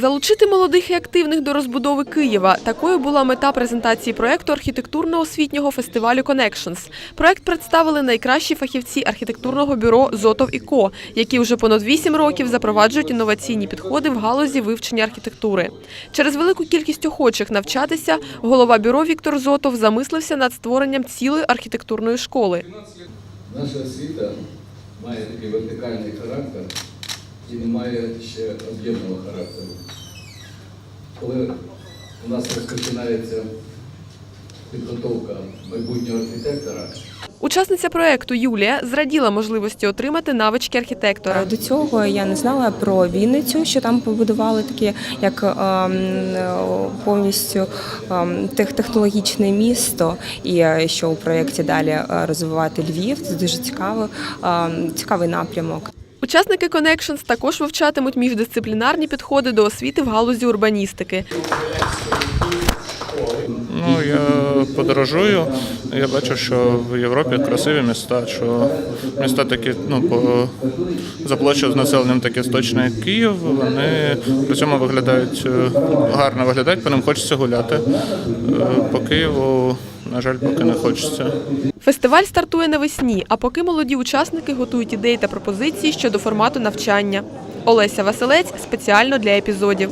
Залучити молодих і активних до розбудови Києва. Такою була мета презентації проекту архітектурно-освітнього фестивалю Connections. Проект представили найкращі фахівці архітектурного бюро Зотов і Ко, які вже понад 8 років запроваджують інноваційні підходи в галузі вивчення архітектури. Через велику кількість охочих навчатися голова бюро Віктор Зотов замислився над створенням цілої архітектурної школи. Наша освіта має такий вертикальний характер і не має ще об'ємного характеру. Коли у нас розпочинається підготовка майбутнього архітектора, Учасниця проекту Юлія зраділа можливості отримати навички архітектора. До цього я не знала про Вінницю, що там побудували таке як ем, е, повністю ем, технологічне місто, і е, що у проєкті далі е, розвивати Львів. Це дуже цікаво, ем, цікавий напрямок. Учасники Connections також вивчатимуть міждисциплінарні підходи до освіти в галузі урбаністики. Подорожую. Я бачу, що в Європі красиві міста, що міста такі, ну, по за з населенням такі сточні, як Київ, вони при цьому виглядають е, гарно виглядають, по ним хочеться гуляти. Е, По Києву, на жаль, поки не хочеться. Фестиваль стартує навесні, а поки молоді учасники готують ідеї та пропозиції щодо формату навчання. Олеся Василець спеціально для епізодів.